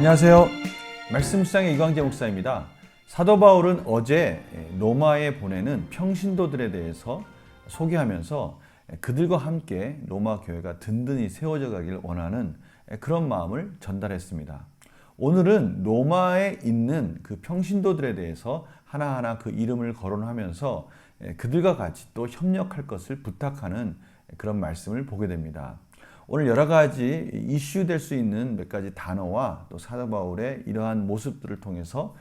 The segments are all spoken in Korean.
안녕하세요. 말씀 시장의 이광재 목사입니다. 사도 바울은 어제 로마에 보내는 평신도들에 대해서 소개하면서 그들과 함께 로마 교회가 든든히 세워져 가길 원하는 그런 마음을 전달했습니다. 오늘은 로마에 있는 그 평신도들에 대해서 하나하나 그 이름을 거론하면서 그들과 같이 또 협력할 것을 부탁하는 그런 말씀을 보게 됩니다. 오늘 여러 가지 이슈 될 수 있는 몇 가지 단어와 또 사도 바울의 이러한 모습들을 통해서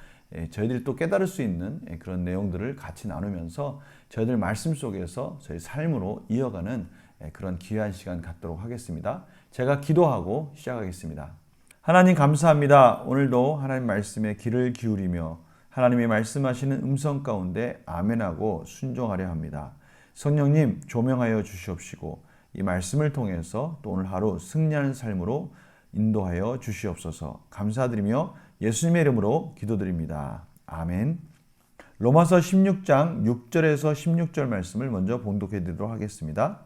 저희들이 또 깨달을 수 있는 그런 내용들을 같이 나누면서 저희들 말씀 속에서 저희 삶으로 이어가는 그런 귀한 시간 갖도록 하겠습니다. 제가 기도하고 시작하겠습니다. 하나님 감사합니다. 오늘도 하나님 말씀에 귀를 기울이며 하나님이 말씀하시는 음성 가운데 아멘하고 순종하려 합니다. 성령님 조명하여 주시옵시고 이 말씀을 통해서 또 오늘 하루 승리하는 삶으로 인도하여 주시옵소서 감사드리며 예수님의 이름으로 기도드립니다. 아멘. 로마서 16장 6절에서 16절 말씀을 먼저 봉독해 드리도록 하겠습니다.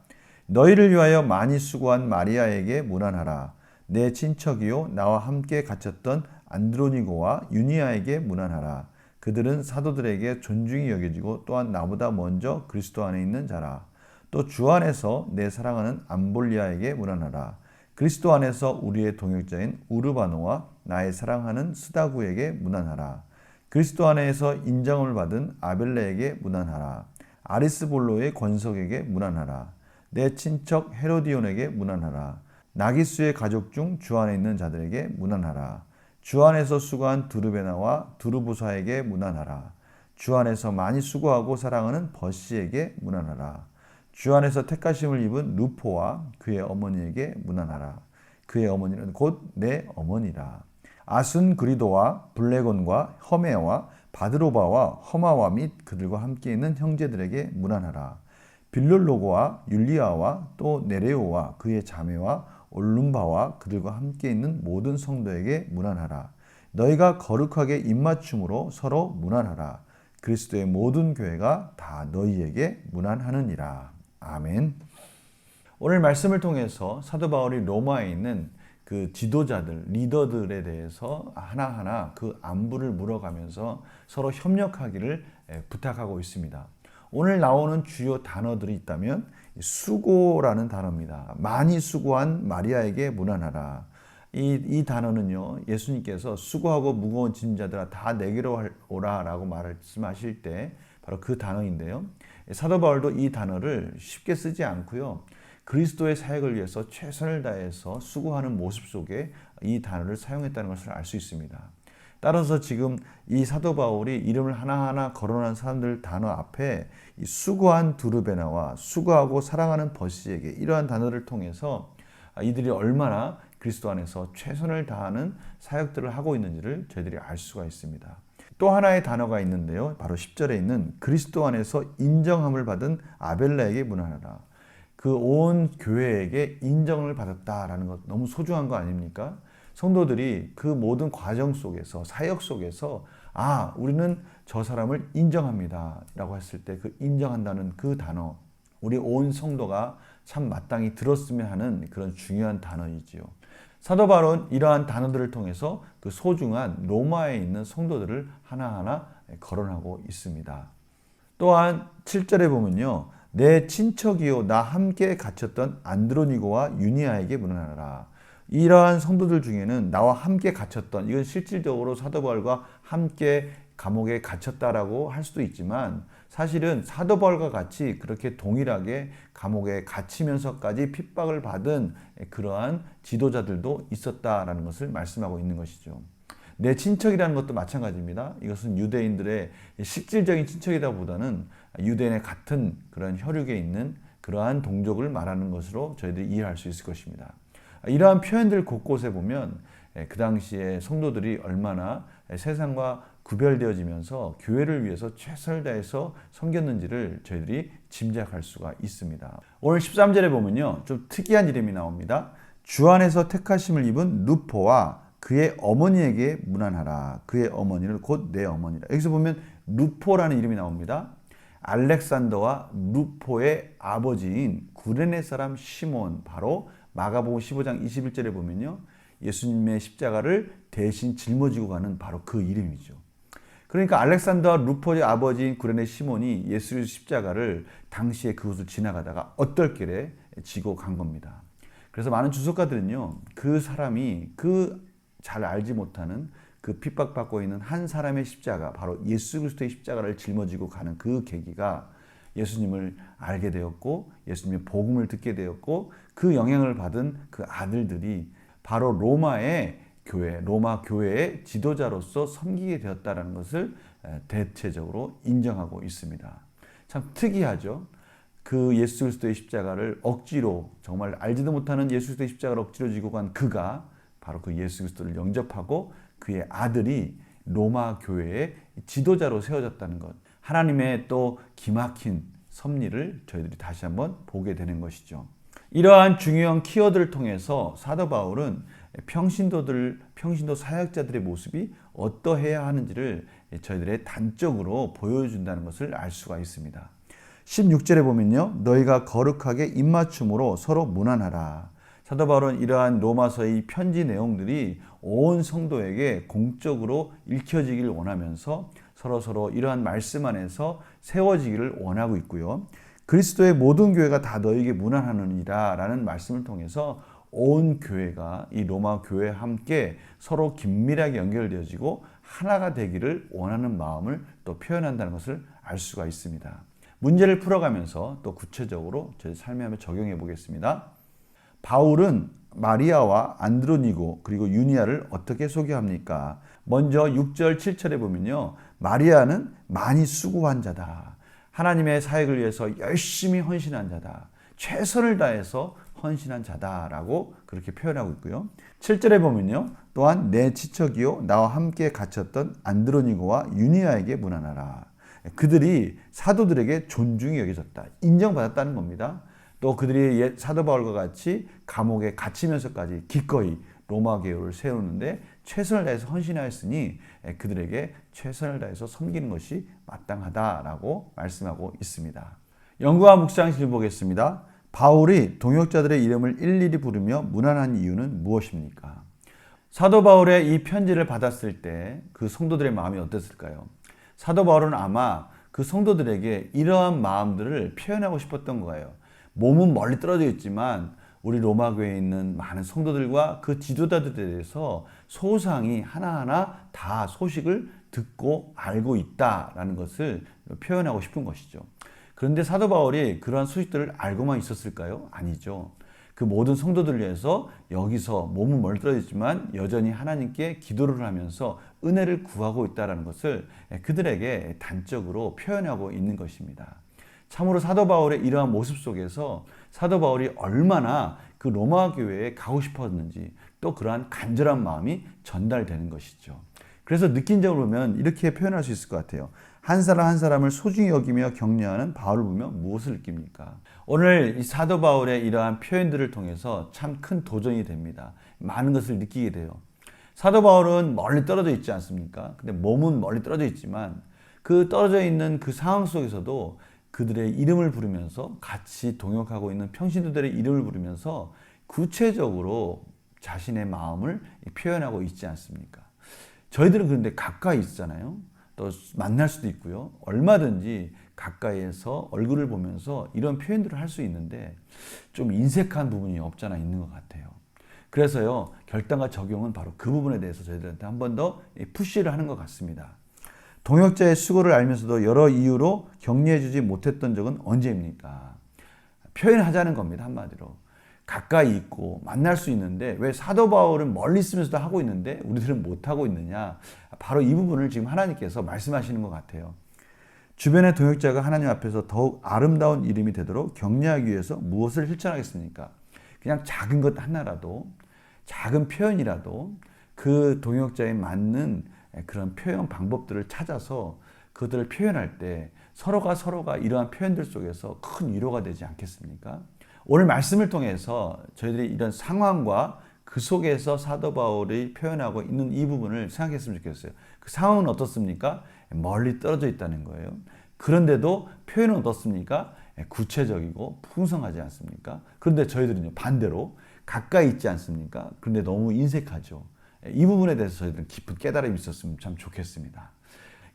너희를 위하여 많이 수고한 마리아에게 문안하라. 내 친척이요 나와 함께 갇혔던 안드로니고와 유니아에게 문안하라. 그들은 사도들에게 존중이 여겨지고 또한 나보다 먼저 그리스도 안에 있는 자라. 또 주 안에서 내 사랑하는 암볼리아에게 문안하라. 그리스도 안에서 우리의 동역자인 우르바노와 나의 사랑하는 스다구에게 문안하라. 그리스도 안에서 인정을 받은 아벨레에게 문안하라. 아리스볼로의 권석에게 문안하라. 내 친척 헤로디온에게 문안하라. 나기수의 가족 중 주 안에 있는 자들에게 문안하라. 주 안에서 수고한 두르베나와 두르부사에게 문안하라. 주 안에서 많이 수고하고 사랑하는 버시에게 문안하라. 주 안에서 택하심을 입은 루포와 그의 어머니에게 문안하라. 그의 어머니는 곧 내 어머니라. 아순 그리도와 블레곤과 허메와 바드로바와 허마와 및 그들과 함께 있는 형제들에게 문안하라. 빌롤로고와 율리아와 또 네레오와 그의 자매와 올룸바와 그들과 함께 있는 모든 성도에게 문안하라. 너희가 거룩하게 입맞춤으로 서로 문안하라. 그리스도의 모든 교회가 다 너희에게 문안하느니라. 아멘. 오늘 말씀을 통해서 사도 바울이 로마에 있는 그 지도자들, 리더들에 대해서 하나하나 그 안부를 물어가면서 서로 협력하기를 부탁하고 있습니다. 오늘 나오는 주요 단어들이 있다면 수고라는 단어입니다. 많이 수고한 마리아에게 문안하라. 이, 이 단어는요, 예수님께서 수고하고 무거운 짐자들아 다 내게로 오라 라고 말씀하실 때 바로 그 단어인데요. 사도 바울도 이 단어를 쉽게 쓰지 않고요. 그리스도의 사역을 위해서 최선을 다해서 수고하는 모습 속에 이 단어를 사용했다는 것을 알 수 있습니다. 따라서 지금 이 사도 바울이 이름을 하나하나 거론한 사람들 단어 앞에 수고한 두르베나와 수고하고 사랑하는 버시에게 이러한 단어를 통해서 이들이 얼마나 그리스도 안에서 최선을 다하는 사역들을 하고 있는지를 저희들이 알 수가 있습니다. 또 하나의 단어가 있는데요. 바로 10절에 있는 그리스도 안에서 인정함을 받은 아벨라에게 문안하라. 그 온 교회에게 인정을 받았다라는 것 너무 소중한 거 아닙니까? 성도들이 그 모든 과정 속에서 사역 속에서 아 우리는 저 사람을 인정합니다 라고 했을 때 그 인정한다는 그 단어 우리 온 성도가 참 마땅히 들었으면 하는 그런 중요한 단어이지요. 사도 바울은 이러한 단어들을 통해서 그 소중한 로마에 있는 성도들을 하나하나 거론하고 있습니다. 또한 7절에 보면요. 내 친척이요 나 함께 갇혔던 안드로니고와 유니아에게 문안하라. 이러한 성도들 중에는 나와 함께 갇혔던 이건 실질적으로 사도 바울과 함께 감옥에 갇혔다라고 할 수도 있지만 사실은 사도 바울과 같이 그렇게 동일하게 감옥에 갇히면서까지 핍박을 받은 그러한 지도자들도 있었다라는 것을 말씀하고 있는 것이죠. 내 친척이라는 것도 마찬가지입니다. 이것은 유대인들의 실질적인 친척이다 보다는 유대인의 같은 그런 혈육에 있는 그러한 동족을 말하는 것으로 저희들이 이해할 수 있을 것입니다. 이러한 표현들 곳곳에 보면 그 당시에 성도들이 얼마나 세상과 구별되어지면서 교회를 위해서 최선을 다해서 섬겼는지를 저희들이 짐작할 수가 있습니다. 오늘 13절에 보면요. 좀 특이한 이름이 나옵니다. 주 안에서 택하심을 입은 루포와 그의 어머니에게 문안하라. 그의 어머니를 곧 내 어머니라. 여기서 보면 루포라는 이름이 나옵니다. 알렉산더와 루포의 아버지인 구레네 사람 시몬 바로 마가복음 15장 21절에 보면요. 예수님의 십자가를 대신 짊어지고 가는 바로 그 이름이죠. 그러니까 알렉산더 루퍼의 아버지인 구레네 시몬이 예수의 십자가를 당시에 그곳을 지나가다가 어떨길에 지고 간 겁니다. 그래서 많은 주석가들은요, 그 사람이 그 잘 알지 못하는 그 핍박받고 있는 한 사람의 십자가, 바로 예수 그리스도의 십자가를 짊어지고 가는 그 계기가 예수님을 알게 되었고, 예수님의 복음을 듣게 되었고, 그 영향을 받은 그 아들들이 바로 로마의 교회, 로마 교회의 지도자로서 섬기게 되었다는 것을 대체적으로 인정하고 있습니다. 참 특이하죠. 그 예수 그리스도의 십자가를 억지로 정말 알지도 못하는 예수 그리스도의 십자가를 억지로 지고 간 그가 바로 그 예수 그리스도를 영접하고 그의 아들이 로마 교회의 지도자로 세워졌다는 것. 하나님의 또 기막힌 섭리를 저희들이 다시 한번 보게 되는 것이죠. 이러한 중요한 키워드를 통해서 사도 바울은 평신도들, 평신도 사역자들의 모습이 어떠해야 하는지를 저희들의 단적으로 보여준다는 것을 알 수가 있습니다. 16절에 보면요. 너희가 거룩하게 입맞춤으로 서로 무난하라. 사도 바울은 이러한 로마서의 편지 내용들이 온 성도에게 공적으로 읽혀지길 원하면서 서로 서로 이러한 말씀 안에서 세워지기를 원하고 있고요. 그리스도의 모든 교회가 다 너에게 무난하느니라 라는 말씀을 통해서 온 교회가 이 로마 교회와 함께 서로 긴밀하게 연결되어지고 하나가 되기를 원하는 마음을 또 표현한다는 것을 알 수가 있습니다. 문제를 풀어가면서 또 구체적으로 제 삶에 한번 적용해 보겠습니다. 바울은 마리아와 안드로니고 그리고 유니아를 어떻게 소개합니까? 먼저 6절 7절에 보면요. 마리아는 많이 수고한 자다. 하나님의 사역을 위해서 열심히 헌신한 자다. 최선을 다해서 헌신한 자다라고 그렇게 표현하고 있고요. 7절에 보면요. 또한 내 지척이요 나와 함께 갇혔던 안드로니고와 유니아에게 문안하라. 그들이 사도들에게 존중이 여겨졌다. 인정받았다는 겁니다. 또 그들이 사도 바울과 같이 감옥에 갇히면서까지 기꺼이 로마 교회를 세우는데 최선을 다해서 헌신하였으니 그들에게 최선을 다해서 섬기는 것이 마땅하다라고 말씀하고 있습니다. 연구와 묵상실 보겠습니다. 바울이 동역자들의 이름을 일일이 부르며 무난한 이유는 무엇입니까? 사도 바울의 이 편지를 받았을 때 그 성도들의 마음이 어땠을까요? 사도 바울은 아마 그 성도들에게 이러한 마음들을 표현하고 싶었던 거예요. 몸은 멀리 떨어져 있지만 우리 로마 교회에 있는 많은 성도들과 그 지도자들에 대해서 소상히 하나하나 다 소식을 듣고 알고 있다라는 것을 표현하고 싶은 것이죠. 그런데 사도 바울이 그러한 소식들을 알고만 있었을까요? 아니죠. 그 모든 성도들을 위해서 여기서 몸은 멀리 떨어졌지만 여전히 하나님께 기도를 하면서 은혜를 구하고 있다는 것을 그들에게 단적으로 표현하고 있는 것입니다. 참으로 사도 바울의 이러한 모습 속에서 사도 바울이 얼마나 그 로마 교회에 가고 싶었는지 또 그러한 간절한 마음이 전달되는 것이죠. 그래서 느낀적으로 보면 이렇게 표현할 수 있을 것 같아요. 한 사람 한 사람을 소중히 여기며 격려하는 바울을 보면 무엇을 느낍니까? 오늘 이 사도 바울의 이러한 표현들을 통해서 참 큰 도전이 됩니다. 많은 것을 느끼게 돼요. 사도 바울은 멀리 떨어져 있지 않습니까? 근데 몸은 멀리 떨어져 있지만 그 떨어져 있는 그 상황 속에서도 그들의 이름을 부르면서 같이 동역하고 있는 평신도들의 이름을 부르면서 구체적으로 자신의 마음을 표현하고 있지 않습니까? 저희들은 그런데 가까이 있잖아요. 또 만날 수도 있고요. 얼마든지 가까이에서 얼굴을 보면서 이런 표현들을 할 수 있는데 좀 인색한 부분이 없잖아 있는 것 같아요. 그래서요, 결단과 적용은 바로 그 부분에 대해서 저희들한테 한 번 더 푸시를 하는 것 같습니다. 동역자의 수고를 알면서도 여러 이유로 격려해주지 못했던 적은 언제입니까? 표현하자는 겁니다, 한마디로. 가까이 있고 만날 수 있는데 왜 사도 바울은 멀리 있으면서도 하고 있는데 우리들은 못 하고 있느냐? 바로 이 부분을 지금 하나님께서 말씀하시는 것 같아요. 주변의 동역자가 하나님 앞에서 더욱 아름다운 이름이 되도록 격려하기 위해서 무엇을 실천하겠습니까? 그냥 작은 것 하나라도 작은 표현이라도 그 동역자에 맞는 그런 표현 방법들을 찾아서 그들을 표현할 때 서로가 서로가 이러한 표현들 속에서 큰 위로가 되지 않겠습니까? 오늘 말씀을 통해서 저희들이 이런 상황과 그 속에서 사도 바울이 표현하고 있는 이 부분을 생각했으면 좋겠어요. 그 상황은 어떻습니까? 멀리 떨어져 있다는 거예요. 그런데도 표현은 어떻습니까? 구체적이고 풍성하지 않습니까? 그런데 저희들은요, 반대로 가까이 있지 않습니까? 그런데 너무 인색하죠. 이 부분에 대해서 저희들은 깊은 깨달음이 있었으면 참 좋겠습니다.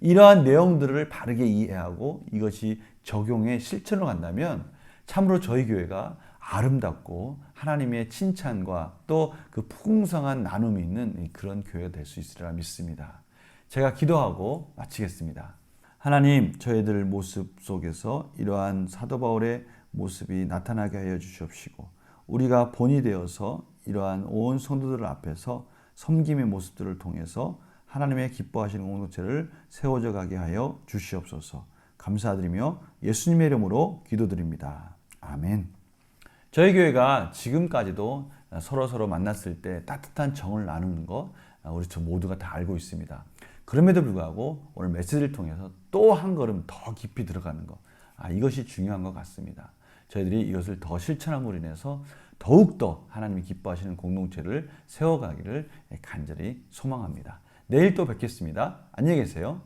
이러한 내용들을 바르게 이해하고 이것이 적용해 실천을 간다면 참으로 저희 교회가 아름답고 하나님의 칭찬과 또 그 풍성한 나눔이 있는 그런 교회가 될 수 있으리라 믿습니다. 제가 기도하고 마치겠습니다. 하나님, 저희들 모습 속에서 이러한 사도 바울의 모습이 나타나게 하여 주시옵시고, 우리가 본이 되어서 이러한 온 성도들 앞에서 섬김의 모습들을 통해서 하나님의 기뻐하시는 공동체를 세워져 가게 하여 주시옵소서. 감사드리며 예수님의 이름으로 기도드립니다. 아멘. 저희 교회가 지금까지도 서로 서로 만났을 때 따뜻한 정을 나누는 거 우리 저 모두가 다 알고 있습니다. 그럼에도 불구하고 오늘 메시지를 통해서 또 한 걸음 더 깊이 들어가는 것, 아, 이것이 중요한 것 같습니다. 저희들이 이것을 더 실천함으로 인해서 더욱더 하나님이 기뻐하시는 공동체를 세워가기를 간절히 소망합니다. 내일 또 뵙겠습니다. 안녕히 계세요.